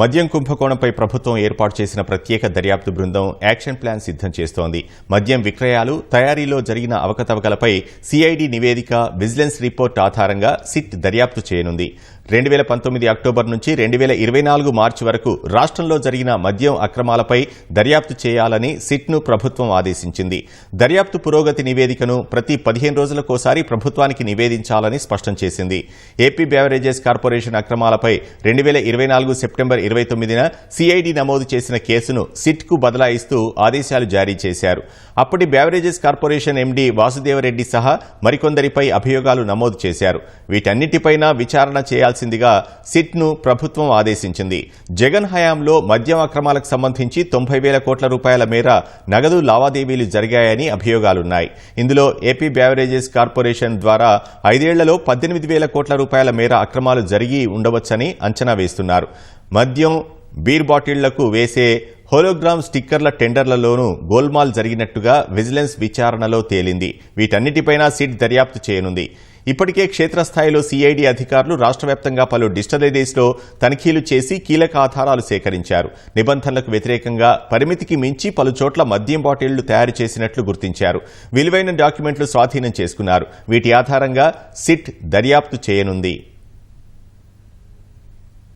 మద్యం కుంభకోణంపై ప్రభుత్వం ఏర్పాటు చేసిన ప్రత్యేక దర్యాప్తు బృందం యాక్షన్ ప్లాన్ సిద్ధం చేస్తోంది. మద్యం విక్రయాలు తయారీలో జరిగిన అవకతవకలపై సిఐడి నివేదిక విజిలెన్స్ రిపోర్ట్ ఆధారంగా సిట్ దర్యాప్తు చేయనుంది. రెండు వేల పంతొమ్మిది అక్టోబర్ నుంచి రెండు వేల ఇరవై నాలుగు మార్చి వరకు రాష్ట్రంలో జరిగిన మద్యం అక్రమాలపై దర్యాప్తు చేయాలని సిట్ను ప్రభుత్వం ఆదేశించింది. దర్యాప్తు పురోగతి నివేదికను ప్రతి పదిహేను రోజులకోసారి ప్రభుత్వానికి నివేదించాలని స్పష్టం చేసింది. ఏపీ బ్యావరేజెస్ కార్పొరేషన్ అక్రమాలపై రెండు వేల ఇరవై నాలుగు సెప్టెంబర్ ఇరవై తొమ్మిదిన సిఐడి నమోదు చేసిన కేసును సిట్కు బదలాయిస్తూ ఆదేశాలు జారీ చేశారు. అప్పటి బ్యావరేజెస్ కార్పొరేషన్ ఎండీ వాసుదేవరెడ్డి సహా మరికొందరిపై అభియోగాలు నమోదు చేశారు. వీటన్నిటిపైన విచారణ చేయాల్సిందిగా సిట్ను ప్రభుత్వం ఆదేశించింది. జగన్ హయాంలో మద్యం అక్రమాలకు సంబంధించి తొంభై వేల కోట్ల రూపాయల మేర నగదు లావాదేవీలు జరిగాయని అభియోగాలున్నాయి. ఇందులో ఏపీ బ్యావరేజెస్ కార్పొరేషన్ ద్వారా ఐదేళ్ళలో పద్దెనిమిది వేల కోట్ల రూపాయల మేర అక్రమాలు జరిగి ఉండవచ్చని అంచనా వేస్తున్నారు. మద్యం బీర్ బాటిళ్ళకు వేసే హోలోగ్రామ్ స్టిక్కర్ల టెండర్లలోనూ గోల్మాల్ జరిగినట్టుగా విజిలెన్స్ విచారణలో తేలింది. వీటన్నిటిపైన సిట్ దర్యాప్తు చేయనుంది. ఇప్పటికే క్షేత్రస్థాయిలో సిఐడి అధికారులు రాష్ట్ర వ్యాప్తంగా పలు డిస్టలరీస్లో తనిఖీలు చేసి కీలక ఆధారాలు సేకరించారు. నిబంధనలకు వ్యతిరేకంగా పరిమితికి మించి పలు చోట్ల మద్యం బాటిళ్ళు తయారు చేసినట్లు గుర్తించారు. విలువైన డాక్యుమెంట్లు స్వాధీనం చేసుకున్నారు. వీటి ఆధారంగా సిట్ దర్యాప్తు చేయనుంది.